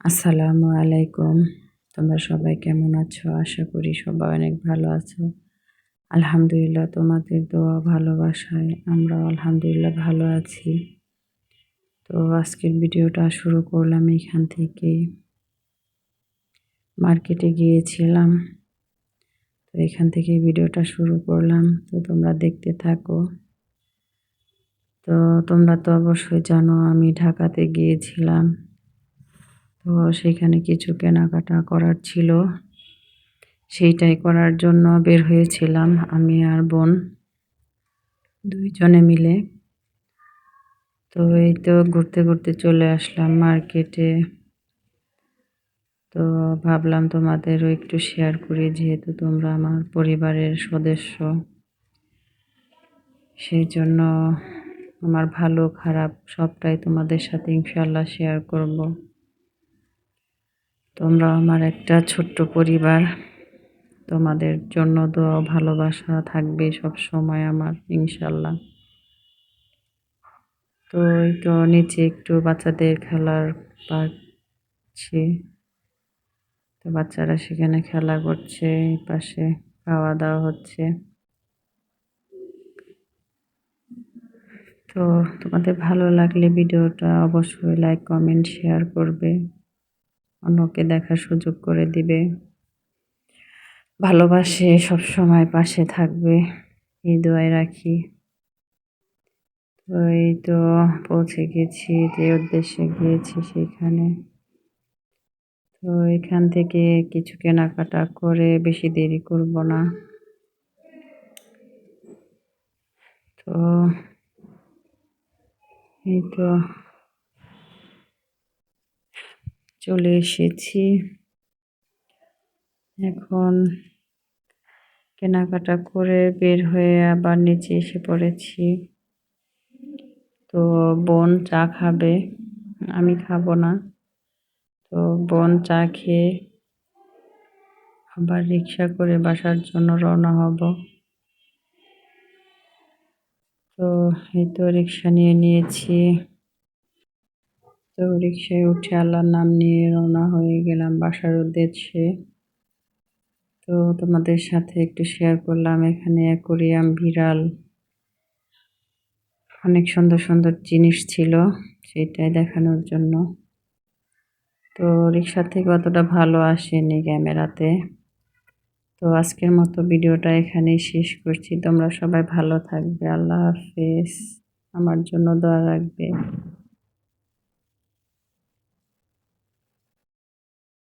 আসসালামু আলাইকুম। তোমরা সবাই কেমন আছো? আশা করি সবাই অনেক ভালো আছো। আলহামদুলিল্লাহ তোমাদের দোয়া ভালোবাসায় আমরা আলহামদুলিল্লাহ ভালো আছি। তো আজকের ভিডিওটা শুরু করলাম এখান থেকে। মার্কেটে গিয়েছিলাম। তো এখান থেকে ভিডিওটা শুরু করলাম। তো তোমরা দেখতে থাকো। তো তোমরা তো অবশ্যই জানো আমি ঢাকাতে গিয়েছিলাম। তো সেখানে কিছু কেনাকাটা করার ছিল। সেইটাই করার জন্য বের হয়েছিলাম আমি আর বোন দুইজনে মিলে। তো এই তো ঘুরতে ঘুরতে চলে আসলাম মার্কেটে। তো ভাবলাম তোমাদেরও একটু শেয়ার করি, যেহেতু তোমরা আমার পরিবারের সদস্য। সেই জন্য আমার ভালো খারাপ সবটাই তোমাদের সাথে ইনশাল্লাহ শেয়ার করব। তোমরা আমার একটা ছোট্ট পরিবার। তোমাদের জন্য দোয়া ভালোবাসা থাকবে সব সময় আমার ইনশাল্লাহ তো এই তো নিচে একটু বাচ্চাদের খেলার পাচ্ছি তো বাচ্চারা সেখানে খেলা করছে পাশে খাওয়া দাওয়া হচ্ছে। তো তোমাদের ভালো লাগলে ভিডিওটা অবশ্যই লাইক, কমেন্ট, শেয়ার করবে। অন্যকে দেখার সুযোগ করে দিবে। ভালোবাসে সব সময় পাশে থাকবে। এই দোয়াই রাখি। তো এই তো পৌঁছে গেছি, যে উদ্দেশ্যে গিয়েছি সেখানে। তো এখান থেকে কিছু কেনাকাটা করে বেশি দেরি করব না। তো এই তো চলে এসেছি। এখন কেনাকাটা করে বের হয়ে আবার নিচে এসে পড়েছি। তো বোন চা খাবে, আমি খাব না। তো বোন চা খেয়ে আবার রিক্সা করে বাসার জন্য রওনা হব। তো এই তো রিক্সা নিয়ে নিয়েছি। তো রিক্সায় উঠে আল্লাহর নাম নিয়ে রওনা হয়ে গেলাম বাসার উদ্দেশ্যে। তো তোমাদের সাথে একটু শেয়ার করলাম, এখানে অ্যাকোরিয়াম বিড়াল। অনেক সুন্দর সুন্দর জিনিস ছিল সেটাই দেখানোর জন্য। তো রিক্সা থেকে অতটা ভালো আসেনি ক্যামেরাতে। তো আজকের মতো ভিডিওটা এখানেই শেষ করছি। তোমরা সবাই ভালো থাকবে, আল্লাহ হাফেজ। আমার জন্য দোয়া রাখবে।